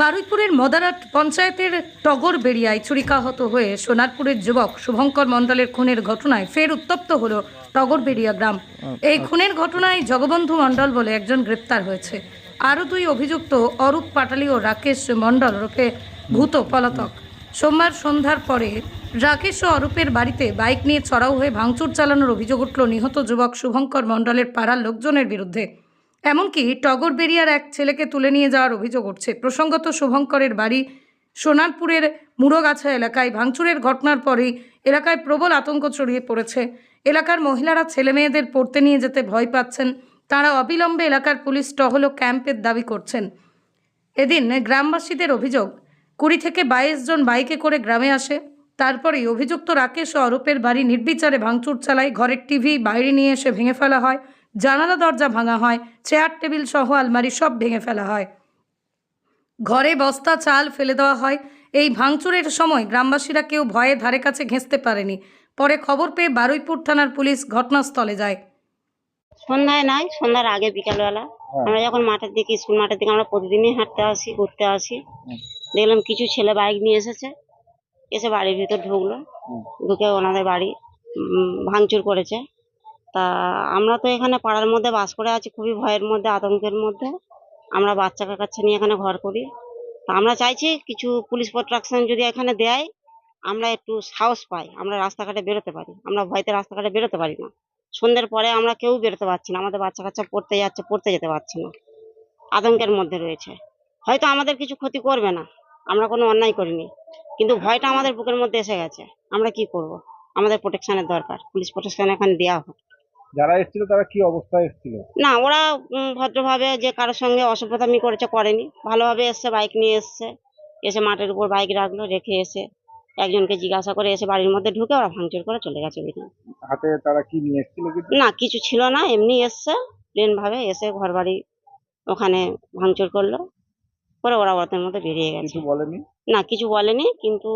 বারুইপুরের মদারাট পঞ্চায়েতের টগর বেরিয়ায় ছুরিকাহত হয়ে সোনারপুরের যুবক শুভঙ্কর মণ্ডলের খুনের ঘটনায় ফের উত্তপ্ত হল টগরবেড়িয়া গ্রাম। এই খুনের ঘটনায় জগবন্ধু মণ্ডল বলে একজন গ্রেপ্তার হয়েছে। আরও দুই অভিযুক্ত অরূপ পাটালি ও রাকেশ মণ্ডল রূপে ভূত পলাতক। সোমবার সন্ধ্যার পরে রাকেশ ও অরূপের বাড়িতে বাইক নিয়ে চড়াও হয়ে ভাঙচুর চালানোর অভিযোগ উঠল নিহত যুবক শুভঙ্কর মণ্ডলের পাড়ার লোকজনের বিরুদ্ধে। এমনকি টগর টগরবেরিয়ার এক ছেলেকে তুলে নিয়ে যাওয়ার অভিযোগ উঠছে। প্রসঙ্গত, শুভঙ্করের বাড়ি সোনারপুরের মুড়োগাছা এলাকায় ভাঙচুরের ঘটনার পরেই এলাকায় প্রবল আতঙ্ক ছড়িয়ে পড়েছে। এলাকার মহিলারা ছেলে মেয়েদের পড়তে নিয়ে যেতে ভয় পাচ্ছেন। তারা অবিলম্বে এলাকার পুলিশ টহল ও ক্যাম্পের দাবি করছেন। এদিন গ্রামবাসীদের অভিযোগ, কুড়ি থেকে বাইশ জন বাইকে করে গ্রামে আসে। তারপরেই অভিযুক্ত রাকেশ ও অরূপের বাড়ি নির্বিচারে ভাঙচুর চালায়, ঘরের টিভি বাইরে নিয়ে এসে ভেঙে ফেলা হয়। জানালা দরজা ভাঙা হয় চেয়ার টেবিল সহ আলমারি সব ভেঙে ফেলা হয়। ঘরে বস্তা চাল ফেলে দেওয়া হয়। এই ভাঙচুরের সময় গ্রামবাসীরা কেউ ভয়ে ধারে কাছে ঘেঁচতে পারেনি। পরে খবর পেয়ে বারুইপুর থানার পুলিশ ঘটনাস্থলে যায়। সন্ধ্যায় নয় সন্ধ্যার আগে বিকালবেলা। আমরা যখন মাঠের দিকে স্কুল মাঠের দিকে আমরা প্রতিদিনই হাঁটতে আসি ঘুরতে আসি। দেখলাম কিছু ছেলে বাইক নিয়ে এসেছে। এসে বাড়ির ভিতর ঢুকলো। ঢুকে ওনাদের বাড়ি ভাঙচুর করেছে। তা আমরা তো এখানে পাড়ার মধ্যে বাস করে আছি, খুবই ভয়ের মধ্যে, আতঙ্কের মধ্যে। আমরা বাচ্চা কাচ্চা নিয়ে এখানে ঘর করি। তা আমরা চাইছি কিছু পুলিশ প্রোটেকশন যদি এখানে দেয়, আমরা একটু সাহস পাই, আমরা রাস্তাঘাটে বেরোতে পারি। আমরা ভয়তে রাস্তাঘাটে বেরোতে পারি না। সন্ধ্যের পরে আমরা কেউ বেরোতে পারছি না, আমাদের বাচ্চা কাচ্চা পড়তে যাচ্ছে, পড়তে যেতে পারছি না। আতঙ্কের মধ্যে রয়েছে। হয়তো আমাদের কিছু ক্ষতি করবে না, আমরা কোনো অন্যায় করিনি। কিন্তু ভয়টা আমাদের বুকের মধ্যে এসে গেছে, আমরা কি করব? আমাদের প্রোটেকশনের দরকার, পুলিশ প্রোটেকশন এখানে দেওয়া হোক। যারা এসেছিল তারা কি অবস্থায় এসেছিল? না ওরা ভদ্রভাবে যে কারোর সঙ্গে অসভ্যতামি করেছে করেনি। ভালোভাবে এসছে বাইক নিয়ে এসছে। এসে মাঠের উপর বাইক রাখল রেখে এসে একজনকে জিজ্ঞাসা করে এসে বাড়ির মধ্যে ঢুকে ওরা ভাঙচুর করে চলে গেছে বেরিয়ে হাতে তারা কি নিয়ে এসেছিল না কিছু ছিল না এমনি এসছে প্লেন ভাবে এসে ঘর বাড়ি ওখানে ভাঙচুর করল পরে ওরা ওদের মধ্যে বেরিয়ে গেছে। কিছু বলেনি? না কিছু বলেনি কিন্তু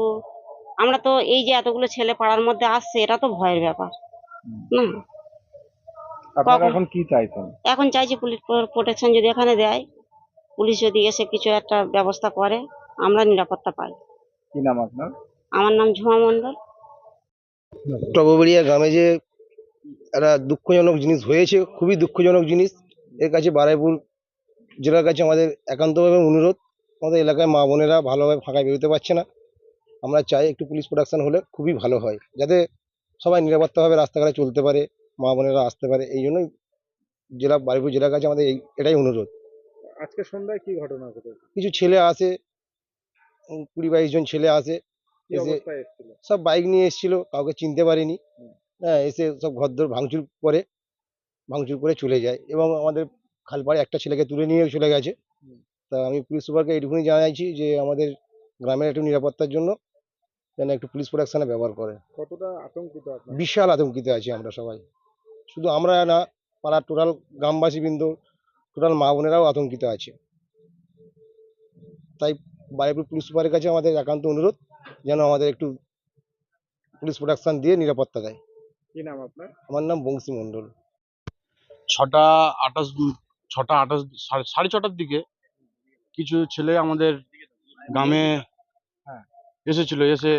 আমরা তো এই যে এতগুলো ছেলে পাড়ার মধ্যে আসছে এটা তো ভয়ের ব্যাপার। না। আপনারা? এখন কি চাইছেন? এখন চাইছি পুলিশ প্রোটেকশন যদি এখানে দেয় পুলিশ যদি এসে কিছু একটা ব্যবস্থা করে আমরা নিরাপত্তা পাই। কি নাম আপনার? আমার নাম ঝুমা মণ্ডল। টগবরিয়া গ্রামে যে একটা দুঃখজনক জিনিস হয়েছে খুবই দুঃখজনক জিনিস এর কাছে বারাইপুর জেলার কাছে আমাদের একান্তভাবে অনুরোধ আমাদের এলাকায় মা বোনেরা ভালোভাবে ফাঁকায় বেরোতে পারছে না। আমরা চাই একটু পুলিশ প্রোটেকশন হলে খুবই ভালো হয় যাতে সবাই নিরাপত্তাভাবে রাস্তাঘাটে চলতে পারে মা বোনেরা আসতে পারে এই জন্যই জেলা বারুইপুর জেলার কাছে আমাদের এই এটাই অনুরোধ। আজকে সন্ধ্যায় কি ঘটনা ঘটেছে কিছু ছেলে আসে কুড়ি বাইশ জন ছেলে আসে এসে সব বাইক নিয়ে এসেছিল কাউকে চিনতে পারিনি। হ্যাঁ এসে সব ঘরদোর ভাঙচুর করে ভাঙচুর করে চলে যায় এবং আমাদের খালপাড়ে একটা ছেলেকে তুলে নিয়ে চলে গেছে। তা আমি পুলিশ সুপারকে এইটুকুনি জানাইছি যে আমাদের গ্রামের একটু নিরাপত্তার জন্য যেন একটু পুলিশ প্রোটেকশনে ব্যবহার করে। কতটা আতঙ্কিত বিশাল আতঙ্কিত আছি আমরা সবাই। শুধু আমরা না পাড়ার টোটাল গ্রামবাসী বৃন্দ টোটাল মা বোনেরাও আতঙ্কিত আছে। তাই বারুইপুর পুলিশ সুপারের কাছে আমাদের একান্ত অনুরোধ যেন আমাদের একটু পুলিশ প্রোটেকশন দিয়ে নিরাপত্তা দেয়। কি নাম আপনার? আমার নাম বংশী মণ্ডল। ছটা আঠাশ ছটা আঠাশ সাড়ে সাড়ে ছটার দিকে কিছু ছেলে আমাদের গ্রামে হ্যাঁ। এসেছিল এসে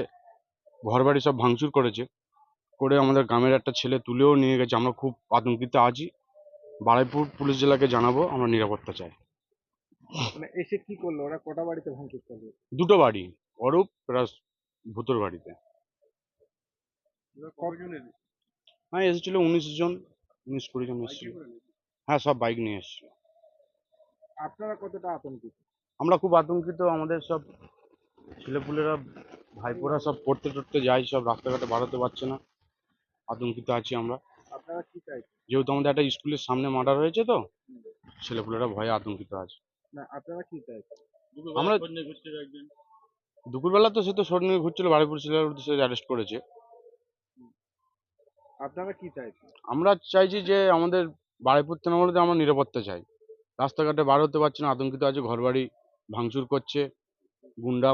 ঘর বাড়ি সব ভাঙচুর করেছে। করে আমাদের গ্রামের একটা ছেলে তুলেও নিয়ে গেছে। আমরা খুব আতঙ্কিত আছি। বারাইপুর পুলিশ জেলাকে জানাব আমরা নিরাপত্তা চাই। মানে এসে কি করল? ওরা কটা বাড়িতে ভাঙচুর করল? দুটো বাড়ি অরূপ প্লাস ভূতর বাড়িতে। হ্যাঁ এসেছিল উনিশ জন উনিশ কুড়ি জন এসেছিল। হ্যাঁ সব বাইক নিয়ে এসেছিল। আপনারা কতটা আতঙ্কিত? আমরা খুব আতঙ্কিত আমাদের সব ছেলেপুলেরা ভাইপোরা সব পড়তে টড়তে যায় সব রাস্তাঘাটে বাড়াতে পারছে না। আতঙ্কিত আছি আমরা। আপনারা কি চাইছেন? যেহেতু আমাদের একটা স্কুলের সামনে মার্ডার হয়েছে তো ছেলেপুলেরা ভয়ে আতঙ্কিত আছে। না আপনারা কি চাইছেন? আমরা দুপুরবেলা তো সে তো নিয়ে ঘুরছিল বাড়িপুর ছেলের সে অ্যারেস্ট করেছে। আপনারা কি চাইছেন? আমরা চাইছি যে আমাদের বাড়িপুর তৃণমূলতে আমরা নিরাপত্তা চাই। রাস্তাঘাটে বার হতে পারছি না আতঙ্কিত আছে ঘরবাড়ি ভাঙচুর করছে গুন্ডা